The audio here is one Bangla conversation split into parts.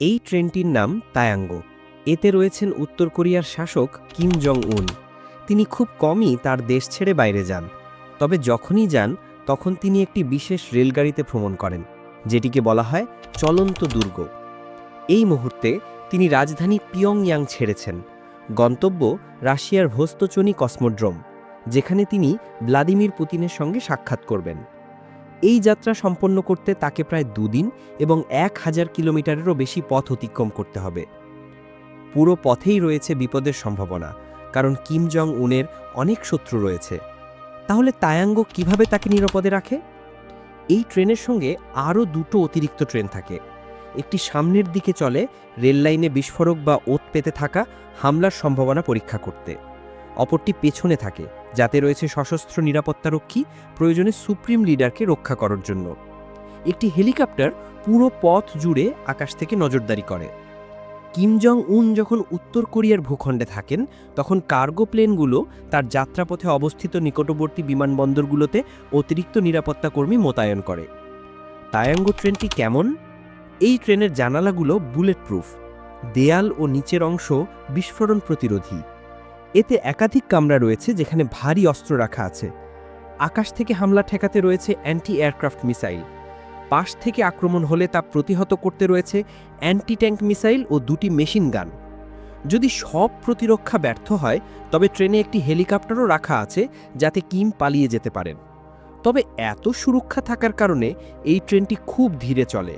এই ট্রেনটির নাম তায়াঙ্গো। এতে রয়েছেন উত্তর কোরিয়ার শাসক কিম জং উন তিনি খুব কমই তার দেশ ছেড়ে বাইরে যান। তবে যখনই যান, তখন তিনি একটি বিশেষ রেলগাড়িতে ভ্রমণ করেন, যেটিকে বলা হয় চলন্ত দুর্গ। এই মুহূর্তে তিনি রাজধানী পিয়ংয়াং ছেড়েছেন। গন্তব্য রাশিয়ার ভোস্তচনি কসমোড্রোম, যেখানে তিনি ভ্লাদিমির পুতিনের সঙ্গে সাক্ষাৎ করবেন। এই যাত্রা সম্পন্ন করতে তাকে প্রায় দুদিন এবং এক হাজার কিলোমিটারেরও বেশি পথ অতিক্রম করতে হবে। পুরো পথেই রয়েছে বিপদের সম্ভাবনা, কারণ কিম জং উনের অনেক শত্রু রয়েছে। তাহলে তায়াঙ্গ কীভাবে তাকে নিরাপদে রাখে? এই ট্রেনের সঙ্গে আরও দুটো অতিরিক্ত ট্রেন থাকে। একটি সামনের দিকে চলে রেল লাইনে বিস্ফোরক বা ওত পেতে থাকা হামলার সম্ভাবনা পরীক্ষা করতে। অপরটি পেছনে থাকে। যাতে রয়েছে সশস্ত্র নিরাপত্তারক্ষী প্রয়োজনে সুপ্রিম লিডারকে রক্ষা করার জন্য। একটি হেলিকপ্টার পুরো পথ জুড়ে আকাশ থেকে নজরদারি করে। কিম জং উন যখন উত্তর কোরিয়ার ভূখণ্ডে থাকেন, তখন কার্গো প্লেনগুলো তার যাত্রাপথে অবস্থিত নিকটবর্তী বিমানবন্দরগুলোতে অতিরিক্ত নিরাপত্তা কর্মী মোতায়েন করে। তায়াঙ্গ ট্রেনটি কেমন? এই ট্রেনের জানালাগুলো বুলেট প্রুফ দেয়াল ও নিচের অংশ বিস্ফোরণ প্রতিরোধী। এতে একাধিক কামরা রয়েছে যেখানে ভারী অস্ত্র রাখা আছে। আকাশ থেকে হামলা ঠেকাতে রয়েছে অ্যান্টি এয়ারক্রাফট মিসাইল। পাশ থেকে আক্রমণ হলে তা প্রতিহত করতে রয়েছে অ্যান্টি ট্যাঙ্ক মিসাইল ও দুটি মেশিন গান। যদি সব প্রতিরক্ষা ব্যর্থ হয়, তবে ট্রেনে একটি হেলিকপ্টারও রাখা আছে যাতে কিম পালিয়ে যেতে পারেন। তবে এত সুরক্ষা থাকার কারণে এই ট্রেনটি খুব ধীরে চলে।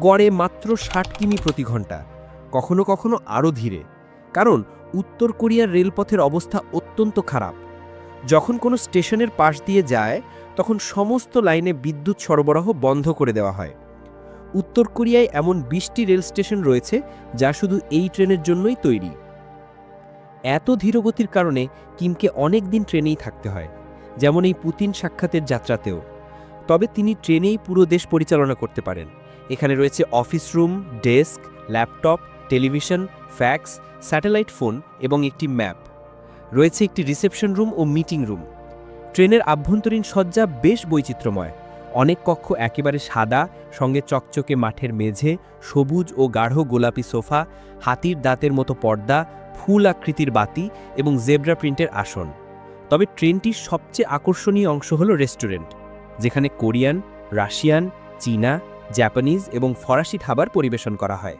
গড়ে মাত্র ষাট কিমি প্রতি ঘণ্টা, কখনো কখনো আরও ধীরে। কারণ উত্তর কোরিয়ার রেলপথের অবস্থা অত্যন্ত খারাপ। যখন কোনো স্টেশনের পাশ দিয়ে যায়, তখন সমস্ত লাইনে বিদ্যুৎ সরবরাহ বন্ধ করে দেওয়া হয়। উত্তর কোরিয়ায় এমন বিশটি রেল স্টেশন রয়েছে, যা শুধু এই ট্রেনের জন্যই তৈরি। এত ধীরগতির কারণে কিমকে অনেক দিন ট্রেনেই থাকতে হয়, যেমন এই পুতিন সাক্ষাতের যাত্রাতেও। তবে তিনি ট্রেনেই পুরো দেশ পরিচালনা করতে পারেন। এখানে রয়েছে office room, desk, laptop television, fax, satellite phone এবং একটি ম্যাপ। রয়েছে একটি রিসেপশন রুম ও মিটিং রুম। ট্রেনের আভ্যন্তরীণ সজ্জা বেশ বৈচিত্র্যময়। অনেক কক্ষ একেবারে সাদা, সঙ্গে চকচকে মাঠের মেঝে, সবুজ ও গাঢ় গোলাপি সোফা, হাতির দাঁতের মতো পর্দা, ফুল আকৃতির বাতি এবং জেব্রা প্রিন্টের আসন। তবে ট্রেনটির সবচেয়ে আকর্ষণীয় অংশ হল রেস্টুরেন্ট, যেখানে কোরিয়ান, রাশিয়ান, চীনা, জাপানিজ এবং ফরাসি খাবার পরিবেশন করা হয়।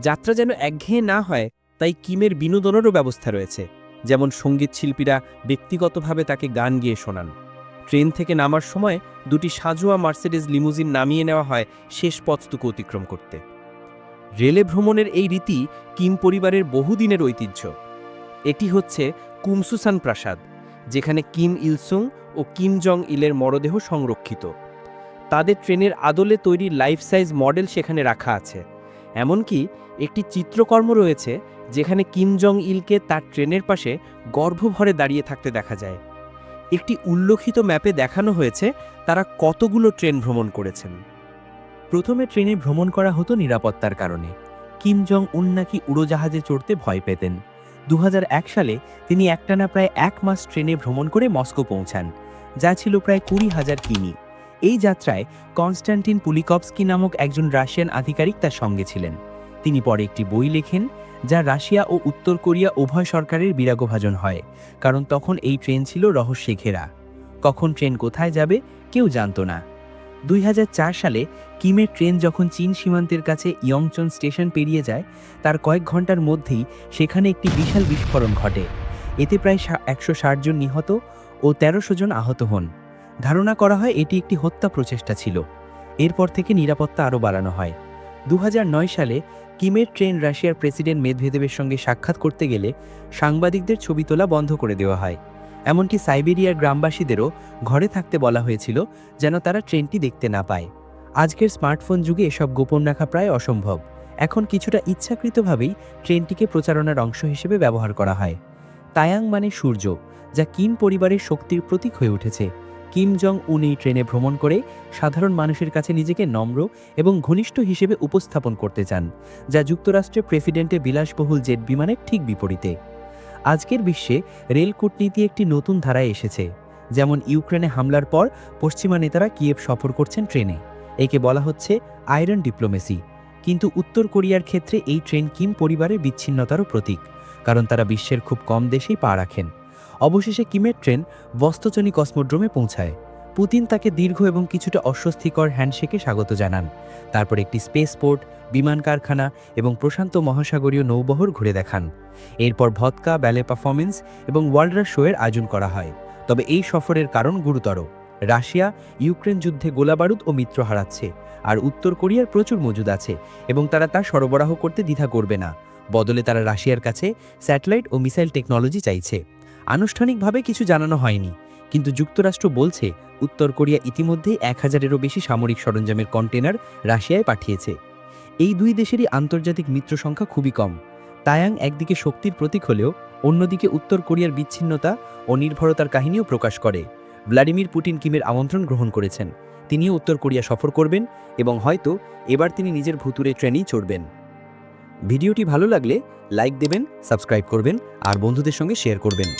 যাত্রা যেন একঘেয়ে না হয়, তাই কিমের বিনোদনেরও ব্যবস্থা রয়েছে। যেমন সংগীত শিল্পীরা ব্যক্তিগতভাবে তাকে গান গিয়ে শোনান। ট্রেন থেকে নামার সময় দুটি সাজোয়া মার্সিডিজ লিমুজিন নামিয়ে নেওয়া হয় শেষ পথটুকু অতিক্রম করতে। রেলে ভ্রমণের এই রীতি কিম পরিবারের বহুদিনের ঐতিহ্য। এটি হচ্ছে কুমসুসান প্রাসাদ, যেখানে কিম ইলসুং ও কিম জং ইলের মরদেহ সংরক্ষিত। তাদের ট্রেনের আদলে তৈরি লাইফ সাইজ মডেল সেখানে রাখা আছে। এমনকি একটি চিত্রকর্ম রয়েছে যেখানে কিম জং ইলকে তার ট্রেনের পাশে গর্ভভরে দাঁড়িয়ে থাকতে দেখা যায়। একটি উল্লেখিত ম্যাপে দেখানো হয়েছে তারা কতগুলো ট্রেন ভ্রমণ করেছেন। প্রথমে ট্রেনে ভ্রমণ করা হতো নিরাপত্তার কারণে। কিম জং উন নাকি উড়োজাহাজে চড়তে ভয় পেতেন। দু হাজার এক সালে তিনি একটানা প্রায় এক মাস ট্রেনে ভ্রমণ করে মস্কো পৌঁছান, যা ছিল প্রায় কুড়ি হাজার কিমি। এই যাত্রায় কনস্ট্যান্টিন পুলিকপস্কি নামক একজন রাশিয়ান আধিকারিক তার সঙ্গে ছিলেন। তিনি পরে একটি বই লেখেন যা রাশিয়া ও উত্তর কোরিয়া উভয় সরকারের বিরাগভাজন হয়, কারণ তখন এই ট্রেন ছিল রহস্যে ঘেরা। কখন ট্রেন কোথায় যাবে কেউ জানত না। দুই হাজার চার সালে কিমের ট্রেন যখন চীন সীমান্তের কাছে ইয়ংচন স্টেশন পেরিয়ে যায়, তার কয়েক ঘণ্টার মধ্যেই সেখানে একটি বিশাল বিস্ফোরণ ঘটে। এতে প্রায় একশো ষাট জন নিহত ও তেরোশো জন আহত হন। ধারণা করা হয় এটি একটি হত্যা প্রচেষ্টা ছিল। এরপর থেকে নিরাপত্তা আরও বাড়ানো হয়। দু হাজার নয় সালে কিমের ট্রেন রাশিয়ার প্রেসিডেন্ট মেদভেদেবের সঙ্গে সাক্ষাৎ করতে গেলে সাংবাদিকদের ছবি তোলা বন্ধ করে দেওয়া হয়। এমনকি সাইবেরিয়ার গ্রামবাসীদেরও ঘরে থাকতে বলা হয়েছিল যেন তারা ট্রেনটি দেখতে না পায়। আজকের স্মার্টফোন যুগে এসব গোপন রাখা প্রায় অসম্ভব। এখন কিছুটা ইচ্ছাকৃতভাবেই ট্রেনটিকে প্রচারণার অংশ হিসেবে ব্যবহার করা হয়। তায়াং মানে সূর্য, যা কিম পরিবারের শক্তির প্রতীক হয়ে উঠেছে। কিম জং উন এই ট্রেনে ভ্রমণ করে সাধারণ মানুষের কাছে নিজেকে নম্র এবং ঘনিষ্ঠ হিসেবে উপস্থাপন করতে চান, যা যুক্তরাষ্ট্রের প্রেসিডেন্টের বিলাসবহুল জেট বিমানের ঠিক বিপরীতে। আজকের বিশ্বে রেল কূটনীতি একটি নতুন ধারায় এসেছে, যেমন ইউক্রেনে হামলার পর পশ্চিমা নেতারা কিয়েভ সফর করছেন ট্রেনে। একে বলা হচ্ছে আয়রন ডিপ্লোমেসি। কিন্তু উত্তর কোরিয়ার ক্ষেত্রে এই ট্রেন কিম পরিবারের বিচ্ছিন্নতারও প্রতীক, কারণ তারা বিশ্বের খুব কম দেশেই পা রাখেন। অবশেষে কিমের ট্রেন বস্তচনী কসমোড্রোমে পৌঁছায়। পুতিন তাকে দীর্ঘ এবং কিছুটা অস্বস্তিকর হ্যান্ডশেকে স্বাগত জানান। তারপর একটি স্পেস পোর্ট বিমান কারখানা এবং প্রশান্ত মহাসাগরীয় নৌবহর ঘুরে দেখান। এরপর ভদকা ব্যালে পারফরমেন্স এবং ওয়ার্ল্ডার শোয়ের আয়োজন করা হয়। তবে এই সফরের কারণ গুরুতর। রাশিয়া ইউক্রেন যুদ্ধে গোলাবারুদ ও মিত্র হারাচ্ছে, আর উত্তর কোরিয়ার প্রচুর মজুদ আছে এবং তারা তা সরবরাহ করতে দ্বিধা করবে না। বদলে তারা রাশিয়ার কাছে স্যাটেলাইট ও মিসাইল টেকনোলজি চাইছে। আনুষ্ঠানিকভাবে কিছু জানানো হয়নি, কিন্তু যুক্তরাষ্ট্র বলছে উত্তর কোরিয়া ইতিমধ্যেই এক হাজারেরও বেশি সামরিক সরঞ্জামের কন্টেনার রাশিয়ায় পাঠিয়েছে। এই দুই দেশেরই আন্তর্জাতিক মিত্র সংখ্যা খুবই কম। তায়াং একদিকে শক্তির প্রতীক হলেও অন্যদিকে উত্তর কোরিয়ার বিচ্ছিন্নতা ও নির্ভরতার কাহিনীও প্রকাশ করে। ভ্লাদিমির পুটিন কিমের আমন্ত্রণ গ্রহণ করেছেন। তিনিও উত্তর কোরিয়া সফর করবেন এবং হয়তো এবার তিনি নিজের ভুতুরে ট্রেনেই চড়বেন। ভিডিওটি ভালো লাগলে লাইক দেবেন, সাবস্ক্রাইব করবেন আর বন্ধুদের সঙ্গে শেয়ার করবেন।